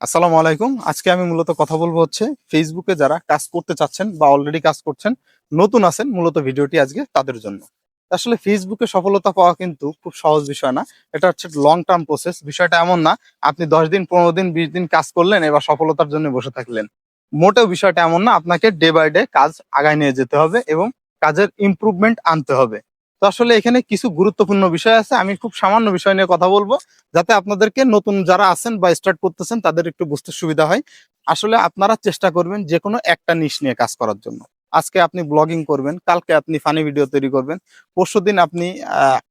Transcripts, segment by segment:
আসসালামু আলাইকুম। আজকে আমি মূলত কথা বলব হচ্ছে ফেসবুকে যারা কাজ করতে চাচ্ছেন বা অলরেডি কাজ করছেন, নতুন আছেন মূলত ভিডিওটি আজকে তাদের জন্য। আসলে ফেসবুকে সফলতা পাওয়া কিন্তু খুব সহজ বিষয় না। এটা হচ্ছে লং টার্ম প্রসেস বিষয়টা এমন না, আপনি দশ দিন, পনেরো দিন, বিশ দিন কাজ করলেন, এবার সফলতার জন্য বসে থাকলেন। মোটেও বিষয়টা এমন না, আপনাকে ডে বাই ডে কাজ আগায় নিয়ে যেতে হবে এবং কাজের ইমপ্রুভমেন্ট আনতে হবে। তো আসলে এখানে কিছু গুরুত্বপূর্ণ বিষয় আছে। আমি খুব সামান্য বিষয় নিয়ে কথা বলব, যাতে আপনাদেরকে নতুন যারা আছেন বা স্টার্ট করতেছেন, তাদের একটু বুঝতে সুবিধা হয়। আসলে আপনারা চেষ্টা করবেন যে কোনো একটা নিশ নিয়ে কাজ করার জন্য। আজকে আপনি ব্লগিং করবেন, কালকে আপনি ফানি ভিডিও তৈরি করবেন পরশু দিন আপনি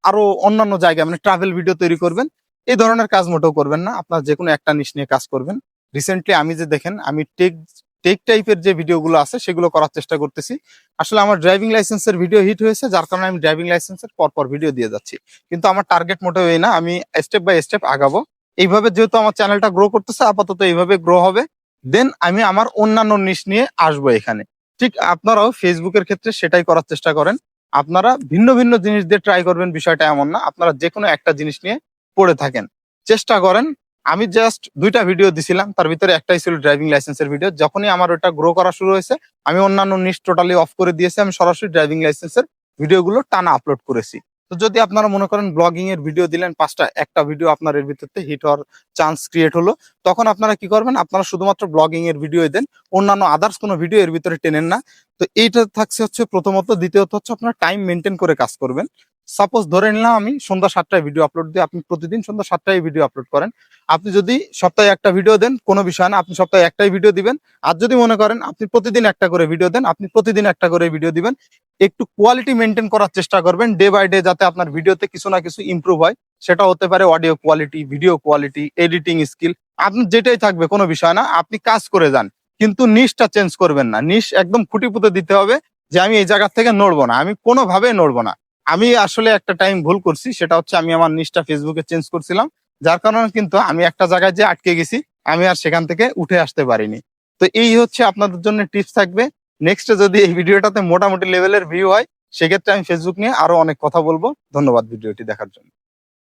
আরও অন্যান্য জায়গায় মানে ট্রাভেল ভিডিও তৈরি করবেন। এই ধরনের কাজ মোটেও করবেন না। আপনার যে কোনো একটা নিশ নিয়ে কাজ করবেন। রিসেন্টলি আমি যে দেখেন, আমি টেক টেক টাইপের যে ভিডিওগুলো আছে, সেগুলো করার চেষ্টা করতেছি। আসলে আমার ড্রাইভিং লাইসেন্সের ভিডিও হিট হয়েছে, যার কারণে আমি ড্রাইভিং লাইসেন্সের পরপর ভিডিও দিয়ে যাচ্ছি। কিন্তু আমার টার্গেট মোটেও এই না, আমি স্টেপ বাই স্টেপ আগাবো। এইভাবে যেহেতু আমার চ্যানেলটা গ্রো করতেছে, আপাতত এইভাবে গ্রো হবে। দেন আমি আমার অন্যান্য নিশ নিয়ে আসব এখানে। ঠিক আপনারাও ফেসবুকের ক্ষেত্রে সেটাই করার চেষ্টা করেন। আপনারা ভিন্ন ভিন্ন জিনিস দিয়ে ট্রাই করবেন, বিষয়টা এমন না। আপনারা যে কোনো একটা জিনিস নিয়ে পড়ে থাকেন। চেষ্টা করেন আমি জাস্ট দুইটা ভিডিও দিছিলাম, তার ভিতরে একটাই ছিল ড্রাইভিং লাইসেন্সের ভিডিও যখনই আমার ওটা গ্রো করা শুরু হয়েছে, আমি অন্যান্য নিশ টোটালি অফ করে দিয়েছি, আমি সরাসরি ড্রাইভিং লাইসেন্সের ভিডিওগুলো টানা আপলোড করেছি। তো যদি আপনারা মনে করেন ব্লগিং এর ভিডিও দিলেন, পাঁচটা, একটা ভিডিও আপনার এর ভিতরতে হিট হওয়ার চান্স ক্রিয়েট হলো, তখন আপনারা কি করবেন, আপনারা শুধুমাত্র ব্লগিং এর ভিডিও দেন, অন্যান্য আদার্স কোনো ভিডিও এর ভিতরে টেনেন না। তো এইটা থাকছে হচ্ছে প্রথমত, দ্বিতীয়ত হচ্ছে আপনার টাইম মেনটেন করে কাজ করবেন। সাপোজ ধরে নিলাম আমি সন্ধ্যা সাতটায় ভিডিও আপলোড দিই, আপনি প্রতিদিন সন্ধ্যা সাতটায় ভিডিও আপলোড করেন। আপনি যদি সপ্তাহে একটা ভিডিও দেন, কোনো বিষয় না, আপনি সপ্তাহে একটাই ভিডিও দিবেন। আর যদি মনে করেন আপনি প্রতিদিন একটা করে ভিডিও দেন, আপনি প্রতিদিন একটা করে ভিডিও দিবেন। একটু কোয়ালিটি মেনটেন করার চেষ্টা করবেন ডে বাই ডে যাতে আপনার ভিডিওতে কিছু না কিছু ইমপ্রুভ হয়। সেটা হতে পারে audio quality video quality editing skill আপনি যেটাই থাকবে, কোনো বিষয় না। আপনি কাজ করে যান, কিন্তু নিশটা চেঞ্জ করবেন না। নিশ একদম খুঁটি পুঁতে দিতে হবে যে আমি এই জায়গা থেকে নড়বো না, আমি কোনোভাবে নড়বো না। আমি আসলে একটা টাইম ভুল করছি, সেটা হচ্ছে আমি আমার নিষ্ঠা ফেসবুকে চেঞ্জ করছিলাম। যার কারণে কিন্তু আমি একটা জায়গায় যে আটকে গেছি, আমি আর সেখান থেকে উঠে আসতে পারিনি। তো এই হচ্ছে আপনাদের জন্য টিপস থাকবে। নেক্সটে যদি এই ভিডিওটাতে মোটামুটি লেভেলের ভিউ হয়, সেক্ষেত্রে আমি ফেসবুক নিয়ে আরও অনেক কথা বলব। ধন্যবাদ ভিডিওটি দেখার জন্য।